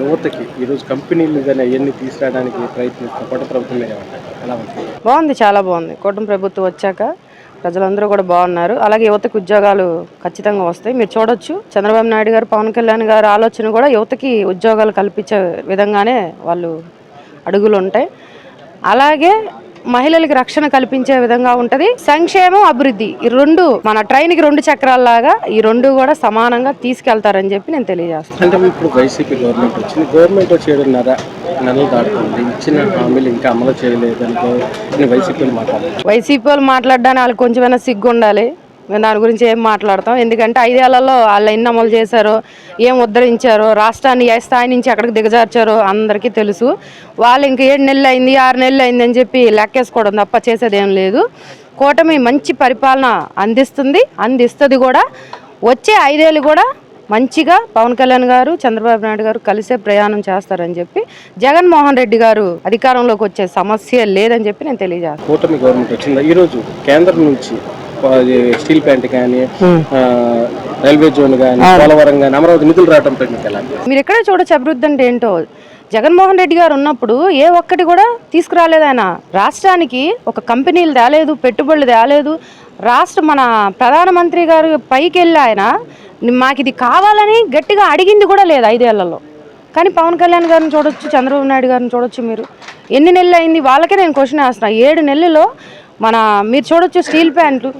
యువతకి ఈరోజు కంపెనీలు కానీ అవన్నీ తీసుకురావడానికి ప్రయత్నిస్తున్న కొత్త ప్రభుత్వం ఎలా ఉంటుంది బాగుంది చాలా బాగుంది. కూటమి ప్రభుత్వం వచ్చాక ప్రజలందరూ కూడా బాగున్నారు. అలాగే యువతకు ఉద్యోగాలు ఖచ్చితంగా వస్తాయి. మీరు చూడొచ్చు చంద్రబాబు నాయుడు గారు పవన్ కళ్యాణ్ గారు ఆలోచన కూడా యువతకి ఉద్యోగాలు కల్పించే విధంగానే వాళ్ళు అడుగులు ఉంటాయి. అలాగే మహిళలకి రక్షణ కల్పించే విధంగా ఉంటది. సంక్షేమం అభివృద్ధి ఈ రెండు మన ట్రైన్కి రెండు చక్రాల్లాగా ఈ రెండు కూడా సమానంగా తీసుకెళ్తారని చెప్పి నేను తెలియజేస్తాను. అంటే ఇప్పుడు వైసీపీ గవర్నమెంట్ వచ్చింది. గవర్నమెంట్ వచ్చి ఏడున్నర నెలలు దాటుతుంది. ఇచ్చిన హామీలు ఇంకా అమలు చేయలేదని గవ- వైసీపీలు మాట్లాడుతున్నారు వైసీపీ వాళ్ళు మాట్లాడడానికి వాళ్ళకి కొంచెమైనా సిగ్గు ఉండాలి దాని గురించి ఏం మాట్లాడతాం. ఎందుకంటే ఐదేళ్ళలో వాళ్ళు ఎన్ని అమలు చేశారో ఏం ఉద్ధరించారు రాష్ట్రాన్ని ఏ స్థాయి నుంచి ఎక్కడికి దిగజార్చారో అందరికీ తెలుసు. వాళ్ళు ఇంక ఏడు నెలలు అయింది ఆరు నెలలు అయింది అని చెప్పి లెక్కేసుకోవడం తప్ప చేసేది ఏం లేదు. కూటమి మంచి పరిపాలన అందిస్తుంది అందిస్తుంది కూడా. వచ్చే ఐదేళ్ళు కూడా మంచిగా పవన్ కళ్యాణ్ గారు చంద్రబాబు నాయుడు గారు కలిసే ప్రయాణం చేస్తారని చెప్పి జగన్మోహన్ రెడ్డి గారు అధికారంలోకి వచ్చే సమస్య లేదని చెప్పి నేను తెలియజేస్తాను కూటమి గవర్నమెంట్ వచ్చిందా? ఈరోజు కేంద్రం నుంచి స్టీల్ ప్లాంట్ కానీ ఆ, రైల్వే జోన్ కానీ పోలవరం కానీ అమరావతి నిధులు అనిపిస్తుంది? మీరు ఎక్కడే చూడొచ్చు అభివృద్ధి అంటే ఏంటో? జగన్మోహన్ రెడ్డి గారు ఉన్నప్పుడు ఏ ఒక్కటి కూడా తీసుకురాలేదు ఆయన. రాష్ట్రానికి ఒక కంపెనీలు తేలేదు పెట్టుబడులు తేలేదు. రాష్ట్ర మన ప్రధానమంత్రి గారు పైకి వెళ్ళి ఆయన మాకు ఇది కావాలని గట్టిగా అడిగింది కూడా లేదు ఐదేళ్ళలో. కానీ పవన్ కళ్యాణ్ గారిని చూడొచ్చు చంద్రబాబు నాయుడు గారిని చూడొచ్చు మీరు. ఎన్ని నెలలు అయింది? వాళ్ళకే నేను క్వశ్చన్ వేస్తున్నా. ఏడు నెలల్లో మన మీరు చూడొచ్చు స్టీల్ ప్లాంట్లు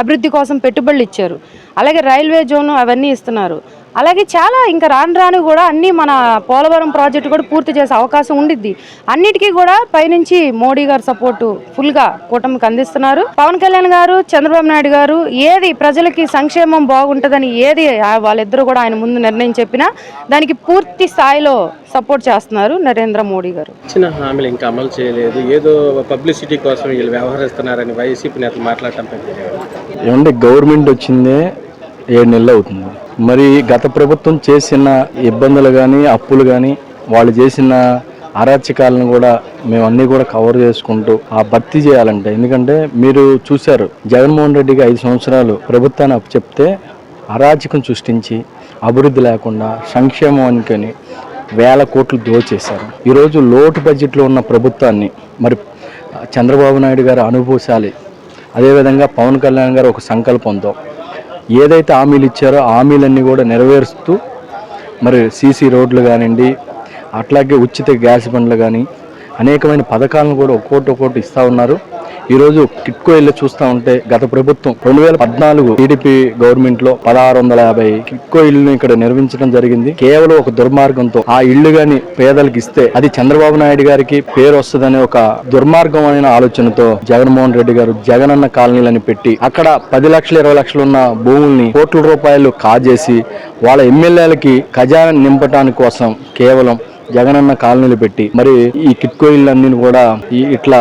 అభివృద్ధి కోసం పెట్టుబడులు ఇచ్చారు. అలాగే రైల్వే జోన్ అవన్నీ ఇస్తున్నారు. అలాగే చాలా ఇంకా రాను రాను కూడా అన్నీ మన పోలవరం ప్రాజెక్టు కూడా పూర్తి చేసే అవకాశం ఉండిద్ది. అన్నిటికీ కూడా పైనుంచి మోడీ గారు సపోర్టు ఫుల్గా కూటమికి అందిస్తున్నారు. పవన్ కళ్యాణ్ గారు చంద్రబాబు నాయుడు గారు ఏది ప్రజలకి సంక్షేమం బాగుంటుందని ఏది వాళ్ళిద్దరూ కూడా ఆయన ముందు నిర్ణయం చెప్పినా దానికి పూర్తి స్థాయిలో సపోర్ట్ చేస్తున్నారు నరేంద్ర మోడీ గారు. ఇచ్చిన హామీలు ఇంకా అమలు చేయలేదు. ఏదో పబ్లిసిటీ కోసం వీళ్ళు వ్యవహరిస్తున్నారని వైసీపీ నేతలు మాట్లాడటం? ఏమంటే గవర్నమెంట్ వచ్చిందే ఏడు నెలలు అవుతుంది. మరి గత ప్రభుత్వం చేసిన ఇబ్బందులు కానీ అప్పులు కానీ వాళ్ళు చేసిన అరాచకాలను కూడా మేము అన్నీ కూడా కవర్ చేసుకుంటూ ఆ భర్తీ చేయాలంటే. ఎందుకంటే మీరు చూశారు జగన్మోహన్ రెడ్డికి ఐదు సంవత్సరాలు ప్రభుత్వాన్ని అప్పచెప్తే అరాచకం సృష్టించి అభివృద్ధి లేకుండా సంక్షేమం అనుకొని వేల కోట్లు దోచేశారు ఈరోజు లోటు బడ్జెట్లో ఉన్న ప్రభుత్వాన్ని మరి చంద్రబాబు నాయుడు గారు అనుభూశాలి అదేవిధంగా పవన్ కళ్యాణ్ గారు ఒక సంకల్పంతో ఏదైతే హామీలు ఇచ్చారో ఆ హామీలన్నీ కూడా నెరవేరుస్తూ మరి సీసీ రోడ్లు కానివ్వండి అట్లాగే ఉచిత గ్యాస్ బండ్లు కానీ అనేకమైన పథకాలను కూడా ఒక్కోటి ఒక్కోటి ఇస్తూ ఉన్నారు. ఈరోజు కిట్కో వెళ్ళి చూస్తూ ఉంటే గత ప్రభుత్వం రెండు వేల పద్నాలుగు టీడీపీ గవర్నమెంట్లో పదహారు వందల యాభై కిట్కో ఇల్లుని ఇక్కడ నిర్మించడం జరిగింది. కేవలం ఒక దుర్మార్గంతో ఆ ఇల్లు గాని పేదలకు ఇస్తే అది చంద్రబాబు నాయుడు గారికి పేరు వస్తుందనే ఒక దుర్మార్గం అయిన ఆలోచనతో జగన్మోహన్ రెడ్డి గారు జగనన్న కాలనీలని పెట్టి అక్కడ పది లక్షలు ఇరవై లక్షలు ఉన్న భూముల్ని కోట్ల రూపాయలు కాజేసి వాళ్ళ ఎమ్మెల్యేలకి ఖజానా నింపడానికి కోసం కేవలం జగనన్న కాలనీలు పెట్టి మరి ఈ కిట్కో ఇళ్ళన్నీ కూడా ఇట్లా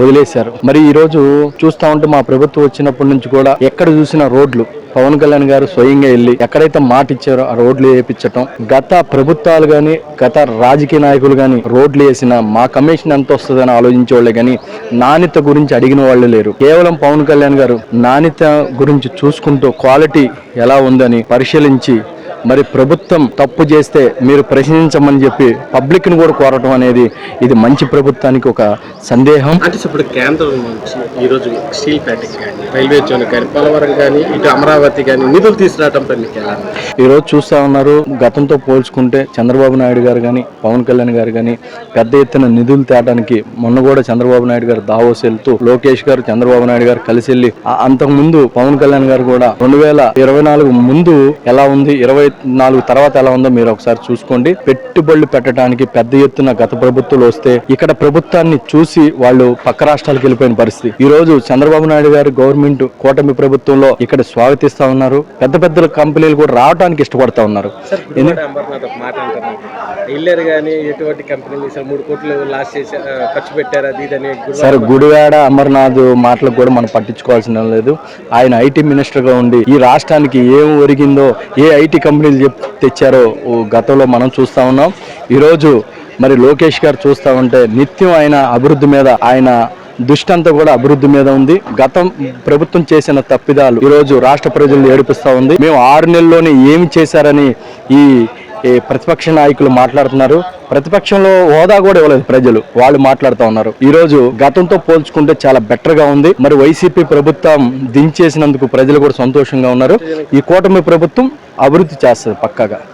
వదిలేశారు. మరి ఈ రోజు చూస్తా ఉంటే మా ప్రభుత్వం వచ్చినప్పటి నుంచి కూడా ఎక్కడ చూసినా రోడ్లు. పవన్ కళ్యాణ్ గారు స్వయంగా వెళ్ళి ఎక్కడైతే మాట ఇచ్చారో ఆ రోడ్లు వేయించటం గత ప్రభుత్వాలు కానీ గత రాజకీయ నాయకులు కానీ రోడ్లు వేసిన మా కమిషన్ ఎంత వస్తుందని ఆలోచించే వాళ్ళే కానీ నాణ్యత గురించి అడిగిన వాళ్ళు లేరు. కేవలం పవన్ కళ్యాణ్ గారు నాణ్యత గురించి చూసుకుంటూ క్వాలిటీ ఎలా ఉందని పరిశీలించి మరి ప్రభుత్వం తప్పు చేస్తే మీరు ప్రశ్నించమని చెప్పి పబ్లిక్ని కూడా కోరటం అనేది ఇది మంచి ప్రభుత్వానికి ఒక సందేహం అంటే ఇప్పుడు కేంద్రం నుంచి ఈరోజు స్టీల్ ప్లాంట్ కానీ రైల్వే జోన్ కానీ పోలవరం కానీ ఇటు అమరావతి కానీ నిధులు తీసుకురావడం? ఈ రోజు చూస్తా ఉన్నారు గతంతో పోల్చుకుంటే చంద్రబాబు నాయుడు గారు కానీ పవన్ కళ్యాణ్ గారు కానీ పెద్ద ఎత్తున నిధులు తేడానికి మొన్న కూడా చంద్రబాబు నాయుడు గారు దావోస్ వెళ్తూ లోకేష్ గారు చంద్రబాబు నాయుడు గారు కలిసి వెళ్ళి ఆ- అంతకు ముందు పవన్ కళ్యాణ్ గారు కూడా రెండు వేల ఇరవై నాలుగు ముందు ఎలా ఉంది ఇరవై నాలుగు తర్వాత ఎలా ఉందో మీరు ఒకసారి చూసుకోండి. పెట్టుబడులు పెట్టడానికి పెద్ద ఎత్తున గత ప్రభుత్వాలు వస్తే ఇక్కడ ప్రభుత్వాన్ని చూసి వాళ్ళు పక్క రాష్ట్రాలకు వెళ్ళిపోయిన పరిస్థితి. ఈ రోజు చంద్రబాబు నాయుడు గారి గవర్నమెంట్ కూటమి ప్రభుత్వంలో ఇక్కడ స్వాగతిస్తా ఉన్నారు. పెద్ద పెద్ద కంపెనీలు కూడా రావడానికి ఇష్టపడతా ఉన్నారు. సార్ గుడివాడ అమర్నాథ్ మాటలకు కూడా మనం పట్టించుకోవాల్సిన లేదు. ఆయన ఐటీ మినిస్టర్గా ఉండి ఈ రాష్ట్రానికి ఏం ఒరిగిందో ఏ ఐటీ కంపెనీలు చెప్ తెచ్చారో ఓ గతంలో మనం చూస్తా ఉన్నాం. ఈరోజు మరి లోకేష్ గారు చూస్తా ఉంటే నిత్యం ఆయన అభివృద్ధి మీద ఆయన దుష్టంతా కూడా అభివృద్ధి మీద ఉంది. గతం ప్రభుత్వం చేసిన తప్పిదాలు ఈ రోజు రాష్ట్ర ప్రజలు ఏడిపిస్తూ ఉంది. మేము ఆరు నెలల్లోనే ఏమి చేశారని ఈ ఈ ప్రతిపక్ష నాయకులు మాట్లాడుతున్నారు. ప్రతిపక్షంలో హోదా కూడా ఇవ్వలేదు ప్రజలు. వాళ్ళు మాట్లాడుతూ ఉన్నారు. ఈ రోజు గతంతో పోల్చుకుంటే చాలా బెటర్గా ఉంది. మరి వైసీపీ ప్రభుత్వం దించేసినందుకు ప్రజలు కూడా సంతోషంగా ఉన్నారు. ఈ కూటమి ప్రభుత్వం అభివృద్ధి చేస్తుంది పక్కాగా.